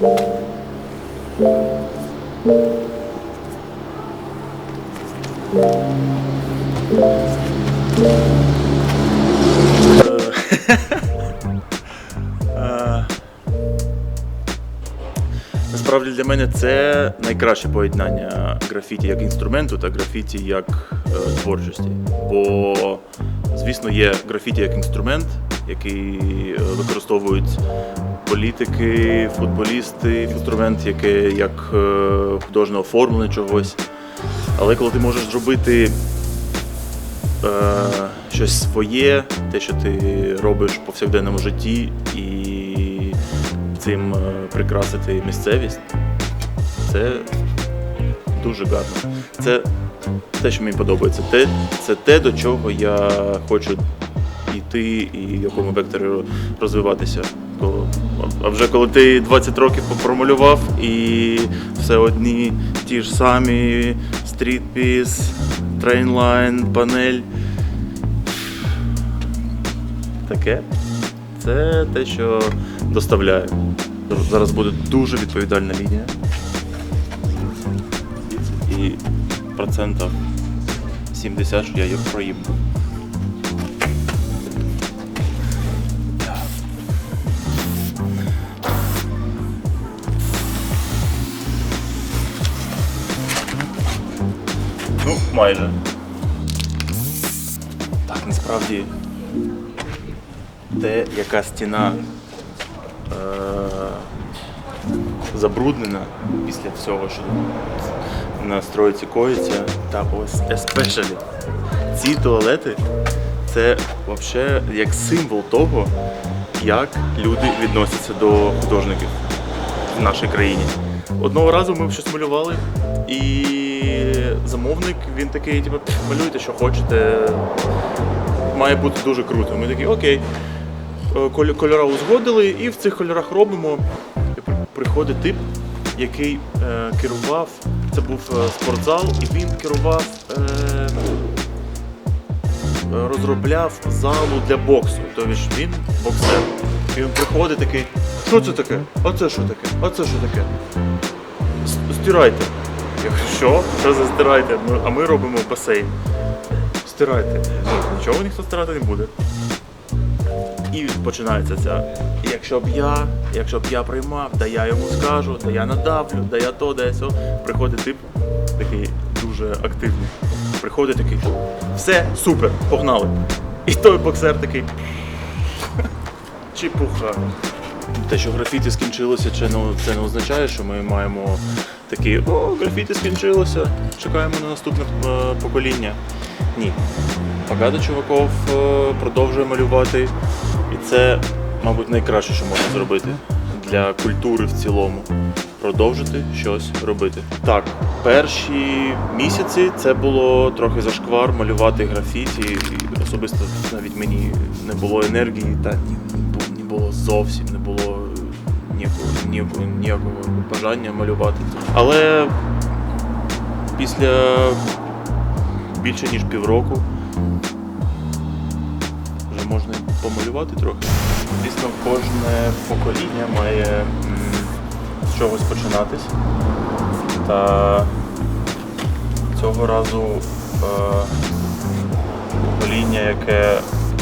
Е, Насправді для мене це найкраще поєднання графіті як інструменту та графіті як е, творчості. Бо, звісно, є графіті як інструмент, який е, використовують політики, футболісти, інструмент, який як е, художнє оформлення чогось. Але коли ти можеш зробити е, щось своє, те, що ти робиш в повсякденному житті, і цим е, прикрасити місцевість, це дуже гарно. Це те, що мені подобається. Те, це те, до чого я хочу йти і в якому векторі розвиватися. А вже коли ти 20 років промалював і все одні ті ж самі стрітпіс, трейнлайн, панель. Таке. Це те, що доставляє. Зараз буде дуже відповідальна лінія. І процентів 70 що я їх проїм. Майже. Так, насправді те, яка стіна е- забруднена після всього, що на стройці коїться, та ось especially ці туалети це взагалі як символ того, як люди відносяться до художників в нашій країні. Одного разу ми щось малювали, і замовник він такий, типу, малюйте, що хочете. Має бути дуже круто. Ми такі, окей. Е, Кольора узгодили, і в цих кольорах робимо. Приходить тип, який е, керував. Це був е, спортзал, і він керував. Е, розробляв залу для боксу. Тобто він боксер. І він приходить такий, що це таке? А це що таке? А це що таке? Стирайте. Я кажу, що? Що за А ми робимо басейн. Стирайте. Ну, нічого ніхто стирати не буде. І починається ця. Якщо б я, якщо б я приймав, да я йому скажу, да я надавлю, да я то, да я сьо. Приходить тип, такий дуже активний. Приходить такий, все, супер, погнали. І той боксер такий. Чепуха. Те, що графіті скінчилося, чи ну, це не означає, що ми маємо такі о, графіті скінчилося, чекаємо на наступне е, покоління. Ні. Багато чуваків е, продовжує малювати, і це, мабуть, найкраще, що можна зробити для культури в цілому. Продовжити щось робити. Так, перші місяці це було трохи зашквар малювати графіті. Особисто навіть мені не було енергії, та ні, було зовсім, не було ніякого, ніякого, ніякого бажання малювати. Але після більше ніж півроку вже можна помалювати трохи. Звісно, кожне покоління має з чогось починатись. Та цього разу е, покоління, яке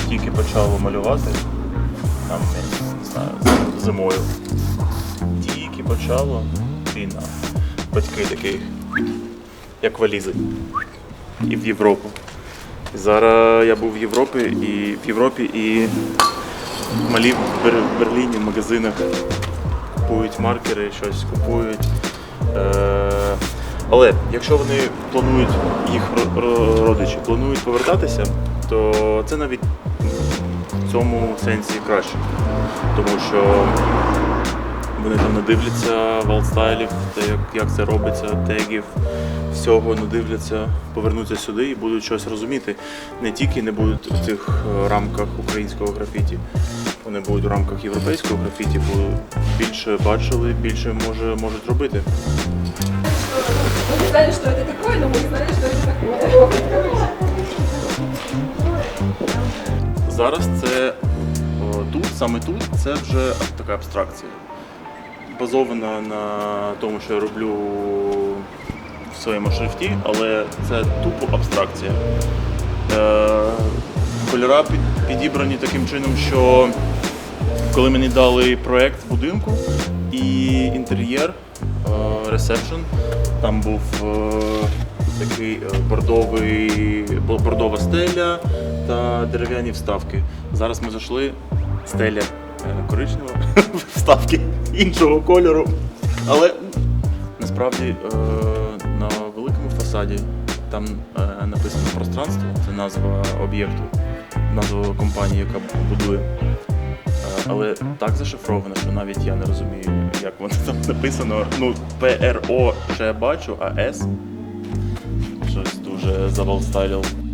тільки почало малювати, там, не знаю, зимою, тільки почало війна. Батьки такі, як валізи. І в Європу. Зараз я був в Європі і в Європі і малі в Берліні в магазинах купують маркери, щось купують. Е, але якщо вони планують, їх ро- ро- родичі планують повертатися, то це навіть в цьому сенсі краще. Тому що вони там надивляться валстайлів, те, як, як це робиться, тегів, всього надивляться, повернуться сюди і будуть щось розуміти. Не тільки не будуть в цих е, рамках українського графіті, вони будуть в рамках європейського графіті, бо більше бачили, більше може, можуть робити. Мы не знали, что это такое, но мы не знали, что это такое. Зараз це тут, саме тут, це вже така абстракція. базована на тому, що я роблю в своєму шрифті, але це тупо абстракція. Е, кольора підібрані таким чином, що коли мені дали проект будинку і інтер'єр, е, ресепшн, там був е, такий е, бордовий, бордова стеля та дерев'яні вставки. Зараз ми зайшли, стеля е, коричнева, вставки іншого кольору. Але насправді е, на великому фасаді там е, написано пространство, це назва об'єкту, назва компанії, яка будує. Але так зашифровано, що навіть я не розумію, як воно там написано. Ну, ПРО ще бачу, а С щось дуже завалстайлів.